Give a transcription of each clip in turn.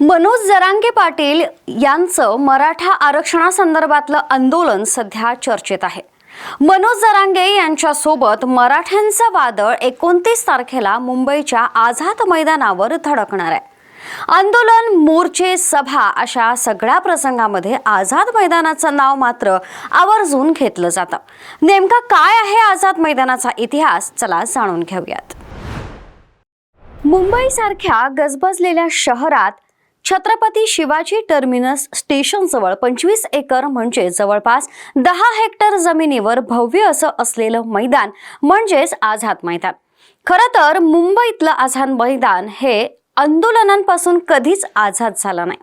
मनोज जरांगे पाटील यांचं मराठा आरक्षणासंदर्भातलं आंदोलन सध्या चर्चेत आहे. मनोज जरांगे यांच्यासोबत मराठ्यांचं वादळ एकोणतीस तारखेला मुंबईच्या आझाद मैदानावर धडकणार आहे. आंदोलन मोर्चे सभा अशा सगळ्या प्रसंगामध्ये आझाद मैदानाचं नाव मात्र आवर्जून घेतलं जातं. नेमका काय आहे आझाद मैदानाचा इतिहास? चला जाणून घेऊयात. मुंबईसारख्या गजबजलेल्या शहरात छत्रपती शिवाजी टर्मिनस स्टेशनजवळ पंचवीस एकर म्हणजे जवळपास दहा हेक्टर जमिनीवर भव्य असं असलेलं मैदान म्हणजेच आझाद मैदान. खरं तर मुंबईतलं आझाद मैदान हे आंदोलनांपासून कधीच आझाद झालं नाही.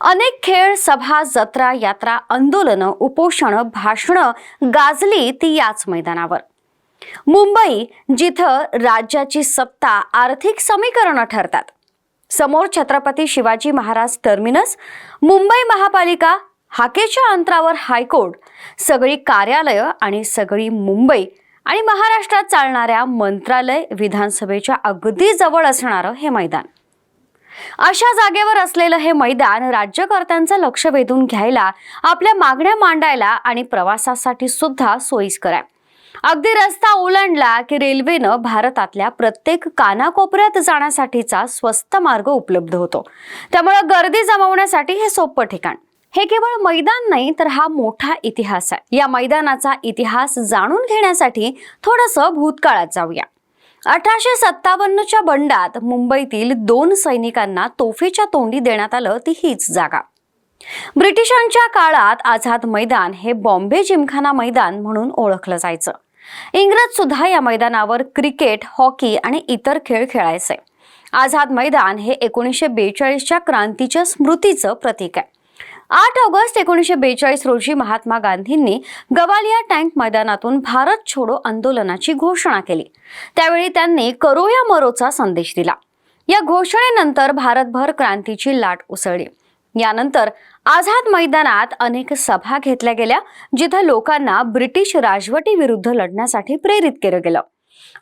अनेक खेळ सभा जत्रा यात्रा आंदोलनं उपोषणं भाषणं गाजली ती याच मैदानावर. मुंबई जिथं राज्याची सत्ता आर्थिक समीकरणं ठरतात. समोर छत्रपती शिवाजी महाराज टर्मिनस मुंबई महापालिका हाकेच्या अंतरावर हायकोर्ट सगळी कार्यालयं आणि सगळी मुंबई आणि महाराष्ट्रात चालणाऱ्या मंत्रालय विधानसभेच्या अगदी जवळ असणारं हे मैदान. अशा जागेवर असलेलं हे मैदान राज्यकर्त्यांचं लक्ष वेधून घ्यायला आपल्या मागण्या मांडायला आणि प्रवासासाठी सुद्धा सोयीस्कर आहे. अगदी रस्ता ओलांडला की रेल्वेनं भारतातल्या प्रत्येक कानाकोपऱ्यात जाण्यासाठीचा स्वस्त मार्ग उपलब्ध होतो. त्यामुळे गर्दी जमवण्यासाठी हे सोपं ठिकाण. हे केवळ मैदान नाही तर हा मोठा इतिहास आहे. या मैदानाचा इतिहास जाणून घेण्यासाठी थोडंसं भूतकाळात जाऊया. अठराशे सत्तावन्नच्या बंडात मुंबईतील दोन सैनिकांना तोफेच्या तोंडी देण्यात आलं ती हीच जागा. ब्रिटिशांच्या काळात आझाद मैदान हे बॉम्बे जिमखाना मैदान म्हणून ओळखलं जायचं. इंग्रज सुद्धा या मैदानावर क्रिकेट हॉकी आणि इतर खेळ खेळायचे. आझाद मैदान हे एकोणीसशे बेचाळीसच्या क्रांतीच्या स्मृतीचं प्रतीक आहे. आठ ऑगस्ट एकोणीसशे बेचाळीस रोजी महात्मा गांधींनी गवालिया टँक मैदानातून भारत छोडो आंदोलनाची घोषणा केली. त्यावेळी त्यांनी करो या मरोचा संदेश दिला. या घोषणेनंतर भारतभर क्रांतीची लाट उसळली. यानंतर आझाद मैदानात अनेक सभा घेतल्या गेल्या जिथं लोकांना ब्रिटिश राजवटीविरुद्ध लढण्यासाठी प्रेरित केलं गेलं.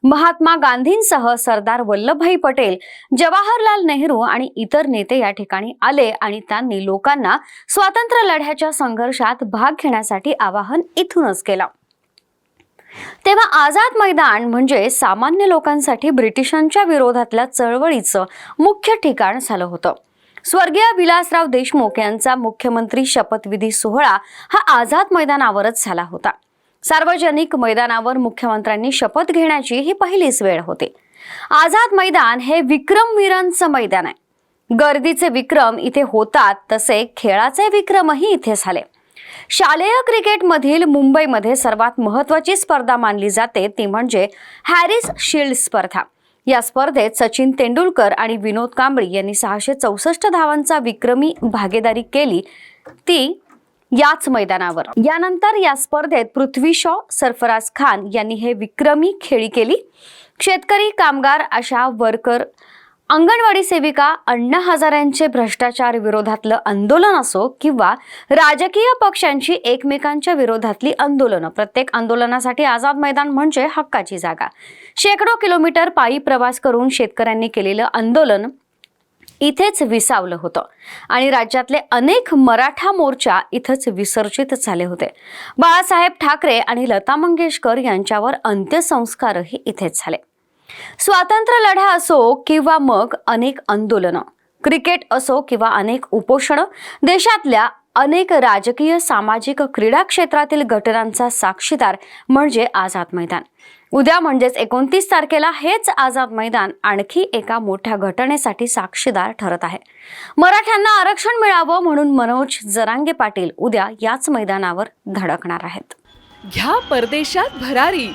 महात्मा गांधींसह सरदार वल्लभभाई पटेल जवाहरलाल नेहरू आणि इतर नेते या ठिकाणी आले आणि त्यांनी लोकांना स्वातंत्र्य लढ्याच्या संघर्षात भाग घेण्यासाठी आवाहन इथूनच केलं. तेव्हा आझाद मैदान म्हणजे सामान्य लोकांसाठी ब्रिटिशांच्या विरोधातल्या चळवळीचं मुख्य ठिकाण झालं होतं. स्वर्गीय विलासराव देशमुख यांचा मुख्यमंत्री शपथविधी सोहळा हा आझाद मैदानावरच झाला होता. सार्वजनिक मैदानावर मुख्यमंत्र्यांनी शपथ घेण्याची ही पहिलीच वेळ होती. आझाद मैदान हे विक्रमवीरांचं मैदान आहे. गर्दीचे विक्रम इथे होतात तसे खेळाचे विक्रमही इथे झाले. शालेय क्रिकेटमधील मुंबईमध्ये सर्वात महत्वाची स्पर्धा मानली जाते ती म्हणजे हॅरिस शिल्ड स्पर्धा. या स्पर्धेत सचिन तेंडुलकर आणि विनोद कांबळी यांनी सहाशे चौसष्ट धावांचा विक्रमी भागीदारी केली ती याच मैदानावर. यानंतर या स्पर्धेत पृथ्वी शॉ सरफराज खान यांनी हे विक्रमी खेळी केली. शेतकरी कामगार आशा वर्कर अंगणवाडी सेविका अण्णा हजारांचे भ्रष्टाचार विरोधातलं आंदोलन असो किंवा राजकीय पक्षांची एकमेकांच्या विरोधातली आंदोलनं प्रत्येक आंदोलनासाठी आझाद मैदान म्हणजे हक्काची जागा. शेकडो किलोमीटर पायी प्रवास करून शेतकऱ्यांनी केलेलं आंदोलन इथेच विसावलं होतं आणि राज्यातले अनेक मराठा मोर्चा इथंच विसर्जित झाले होते. बाळासाहेब ठाकरे आणि लता मंगेशकर यांच्यावर अंत्यसंस्कारही इथेच झाले. स्वातंत्र्य लढा असो किंवा मग अनेक आंदोलनं क्रिकेट असो किंवा अनेक उपोषणं देशातल्या अनेक राजकीय सामाजिक क्रीडा क्षेत्रातील घटनांचा साक्षीदार म्हणजे आझाद मैदान. उद्या म्हणजेच एकोणतीस तारखेला हेच आझाद मैदान आणखी एका मोठ्या घटनेसाठी साक्षीदार ठरत आहे. मराठ्यांना आरक्षण मिळावं म्हणून मनोज जरांगे पाटील उद्या याच मैदानावर धडकणार आहेत. घ्या परदेशात भरारी.